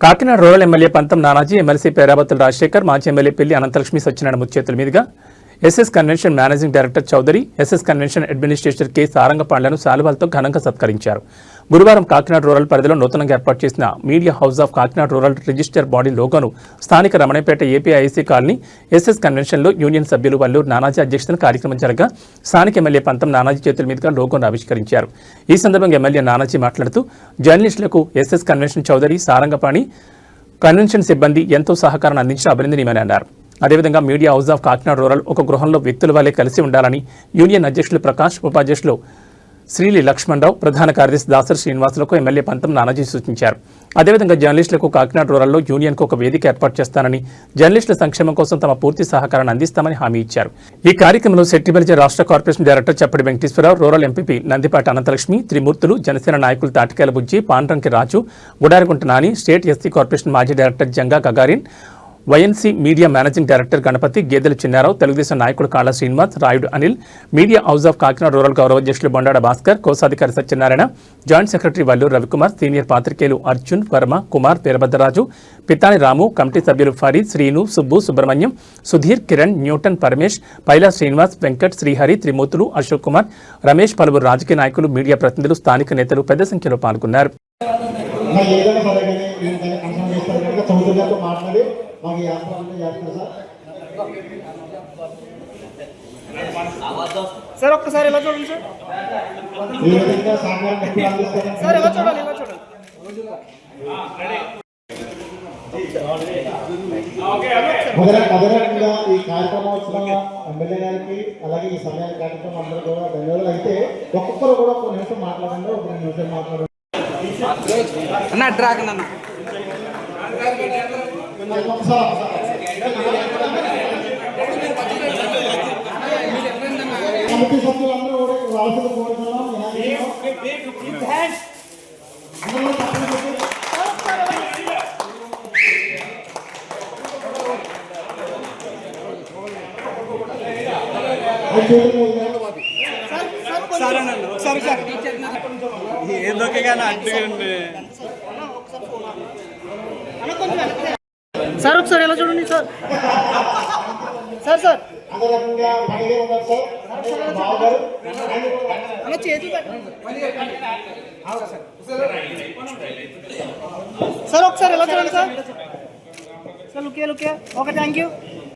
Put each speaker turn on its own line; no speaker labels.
Kakinada rural MLA పంతం Nanaji MLC Perabathula Rajasekhar మాజీ MLA పెళ్ళి అనంతలక్ష్మి సత్యనారాయణ ముచ్చేతుల మీదుగా SS convention managing director Chowdary SS convention administrator K సారంగపాండ్లను శాలువాలతో ఘనంగా సత్కరించారు. గురువారం కాకినాడ రూరల్ పరిధిలో నూతనంగా ఏర్పాటు చేసిన media house of Kakinada rural register body లోగోను స్థానిక రమణపేట ఏపీఐసీ కాలనీ ఎస్ఎస్ కన్వెన్షన్లో యూనియన్ సభ్యులు వల్లూరు నానాజీ అధ్యక్షతన కార్యక్రమం జరగా స్థానిక ఎమ్మెల్యే పంతం నానాజీ చేతుల మీదుగా లోగోను ఆవిష్కరించారు. ఈ సందర్భంగా ఎమ్మెల్యే నానాజీ మాట్లాడుతూ జర్నలిస్టులకు SS convention Chowdary Sarangapani convention సిబ్బంది ఎంతో సహకారాన్ని అందించిన అభినందనీయమని అన్నారు. అదేవిధంగా media house of Kakinada rural ఒక గృహంలో వ్యక్తుల వల్లే కలిసి ఉండాలని యూనియన్ అధ్యక్షులు ప్రకాష్ ఉపాధ్యక్షులు శ్రీలి లక్ష్మణరావు ప్రధాన కార్యదర్శి దాసరి శ్రీనివాసులకు ఎమ్మెల్యే పంతం నానాజీ సూచించారు. అదేవిధంగా జర్నలిస్టులకు కాకినాడ రూరల్లో యూనియన్కు ఒక వేదిక ఏర్పాటు చేస్తానని జర్నలిస్టుల సంక్షేమం కోసం తమ పూర్తి సహకారాన్ని అందిస్తామని హామీ ఇచ్చారు. ఈ కార్యక్రమంలో శెట్టిబలిజ రాష్ట్ర corporation director Chappati Venkateswararao rural MPP Nandipati Ananthalakshmi Trimurthulu Janasena నాయకులు Tatikela Bujji Pandranki Raju Gudaraguntha Nani state SC corporation మాజీ director Janga Gagarin YNC media managing director Ganapathi Gedela Chinnarao Telugudesam నాయకుడు Kalla Srinivas Rayudu Anil media house of Kakinada rural గౌరవ అధ్యక్షులు బొండాడ భాస్కర్ కోశాధికారి Satyanarayana joint secretary Valluru Ravikumar senior పాత్రికేయులు Arjun Varma Kumar Veerabhadraraju Pitani Ramu committee సభ్యులు Fareed Srinu Subbu Subrahmanyam Sudheer Kiran Newton Paramesh Paila Srinivas Venkat Srihari Trimurthulu Ashok Kumar Ramesh పలువురు రాజకీయ నాయకులు మీడియా ప్రతినిధులు స్థానిక నేతలు పెద్ద సంఖ్యలో పాల్గొన్నారు.
మరి ఏదైనా సరే కానీ నేను కన్సల్ట్ చేస్తాను కనుక మాట్లాడి మాకు చేస్తారు సార్.
సార్ ఒక్కసారి ఇలా చూడండి సార్?
ఈ విధంగా సహకారం ఎప్పుడు అందిస్తారని
సార్ ఇలా చూడాలి ఇలా చూడాలి?
ఈ కార్యక్రమోత్సవం ఎమ్మెల్యే గారికి అలాగే ఈ సమయాల కార్యక్రమం అందరూ కూడా ధన్యవాదాలు. అయితే ఒక్కొక్కరు కూడా ఒక నిమిషం మాట్లాడండి ఒక రెండు నిమిషాలు మాట్లాడండి.
అన్న డ్రాగన్ అన్న
ఒకసారి ఒకసారి. కమిటీ సభ్యులందరూ కూడా ఇక్కడ రావాల్సింది కోరుతున్నాం వినాయకుడు. అందరూ
సార్ ఒకసారి సార్ ఏందొకే కానీ అడ్డుకండి సార్ ఒకసారి ఎలా చూడండి సార్? Sir sir.
సార్
చేతులు ఒకసారి ఎలా చూడండి సార్? సార్ లుకే లుకే ఓకే థ్యాంక్ యూ